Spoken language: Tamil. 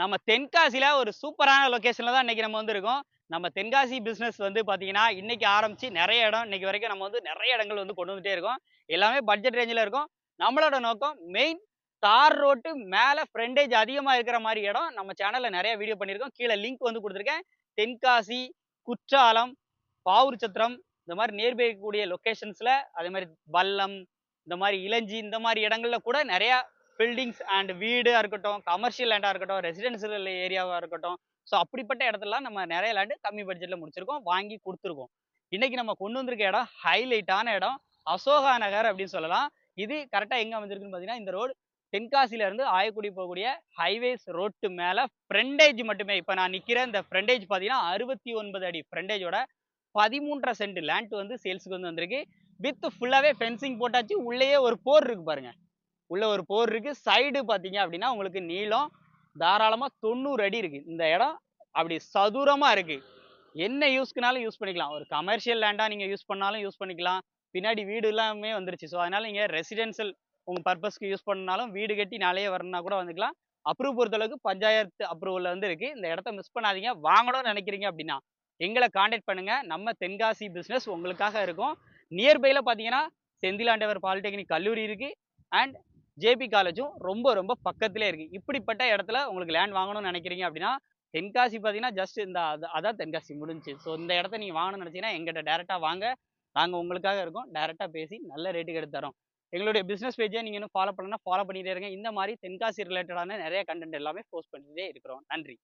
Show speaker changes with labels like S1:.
S1: நம்ம தென்காசியில ஒரு சூப்பரான லொக்கேஷனில் தான் இன்னைக்கு நம்ம வந்திருக்கோம். நம்ம தென்காசி பிஸ்னஸ் வந்து பார்த்தீங்கன்னா இன்னைக்கு ஆரம்பித்து நிறைய இடம் இன்னைக்கு வரைக்கும் நம்ம வந்து நிறைய இடங்கள் வந்து கொண்டு வந்துட்டே இருக்கோம். எல்லாமே பட்ஜெட் ரேஞ்சில் இருக்கும். நம்மளோட நோக்கம் மெயின் தார் ரோட்டு மேலே ஃப்ரெண்டேஜ் அதிகமாக இருக்கிற மாதிரி இடம். நம்ம சேனலில் நிறைய வீடியோ பண்ணியிருக்கோம். கீழே லிங்க் வந்து கொடுத்துருக்கேன். தென்காசி குற்றாலம் பாவூர் சத்திரம் இந்த மாதிரி நியர்பை இருக்கக்கூடிய லொகேஷன்ஸ்ல அதே மாதிரி பல்லம் இந்த மாதிரி இளஞ்சி இந்த மாதிரி இடங்கள்ல கூட நிறையா பில்டிங்ஸ் அண்ட் வீடாக இருக்கட்டும் கமர்ஷியல் லேண்டாக இருக்கட்டும் ரெசிடென்சியல் ஏரியாவாக இருக்கட்டும். ஸோ அப்படிப்பட்ட இடத்துலலாம் நம்ம நிறைய லேண்டு கம்மி பட்ஜெட்டில் முடிச்சிருக்கோம் வாங்கி கொடுத்துருக்கோம். இன்றைக்கி நம்ம கொண்டு வந்திருக்க இடம் ஹைலைட்டான இடம் அசோகா நகர் அப்படின்னு சொல்லலாம். இது கரெக்டாக எங்கே அமைஞ்சிருக்குன்னு பார்த்தீங்கன்னா இந்த ரோடு தென்காசியிலேருந்து ஆயக்குடி போகக்கூடிய ஹைவேஸ் ரோட்டு மேலே ஃப்ரண்டேஜ் மட்டுமே. இப்போ நான் நிற்கிற இந்த ஃப்ரண்டேஜ் பார்த்தீங்கன்னா அறுபத்தி ஒன்பது அடி ஃப்ரண்டேஜோட பதிமூன்றரை சென்ட் லேண்ட் வந்து சேல்ஸுக்கு வந்து வந்திருக்கு. வித் ஃபுல்லாகவே ஃபென்சிங் போட்டாச்சு உள்ளேயே ஒரு போர் இருக்கு பாருங்க. உள்ள ஒரு போர் இருக்குது சைடு பார்த்தீங்க அப்படின்னா உங்களுக்கு நீளம் தாராளமாக தொண்ணூறு அடி இருக்குது இந்த இடம் அப்படி சதுரமாக இருக்குது என்ன யூஸ்க்குனாலும் யூஸ் பண்ணிக்கலாம். ஒரு கமர்ஷியல் லேண்டாக நீங்கள் யூஸ் பண்ணாலும் யூஸ் பண்ணிக்கலாம். பின்னாடி வீடு எல்லாமே வந்துருச்சு. ஸோ அதனால் நீங்கள் ரெசிடென்ஷியல் உங்கள் பர்பஸ்க்கு யூஸ் பண்ணாலும் வீடு கட்டி நாளையே வரணும்னா கூட வந்துக்கலாம். அப்ரூவ் பொறுத்தளவுக்கு பஞ்சாயத்து அப்ரூவலில் வந்து இருக்குது இந்த இடத்த மிஸ் பண்ணாதீங்க. வாங்கணும்னு நினைக்கிறீங்க அப்படின்னா எங்களை காண்டாக்ட் பண்ணுங்கள் நம்ம தென்காசி பிஸ்னஸ் உங்களுக்காக இருக்கும். நியர்பையில் பார்த்தீங்கன்னா செந்திலாண்டவர் பாலிடெக்னிக் கல்லூரி இருக்குது அண்ட் ஜேபி காலேஜும் ரொம்ப ரொம்ப பக்கத்திலே இருக்கு. இப்படிப்பட்ட இடத்துல உங்களுக்கு லேண்ட் வாங்கணும்னு நினைக்கிறீங்க அப்படின்னா தென்காசி பார்த்தீங்கன்னா ஜஸ்ட் இந்த அது- அதான் தென்காசி முடிஞ்சுச்சு. ஸோ இந்த இடத்த நீங்கள் வாங்கணும்னு நினச்சிங்கன்னா எங்கிட்ட டேரெக்டாக வாங்க. நாங்கள் உங்களுக்காக இருக்கோம். டேரெக்டாக பேசி நல்ல ரேட்டுக்கு எடுத்து தரோம் எங்களுடைய பிஸ்னஸ் பேஜை நீங்கள் இன்னும் ஃபாலோ பண்ணணும்னா ஃபாலோ பண்ணிட்டே இருங்க. இந்த மாதிரி தென்காசி ரிலேட்டடான நிறைய கண்டென்ட் எல்லாமே போஸ்ட் பண்ணிட்டே இருக்கிறோம். நன்றி.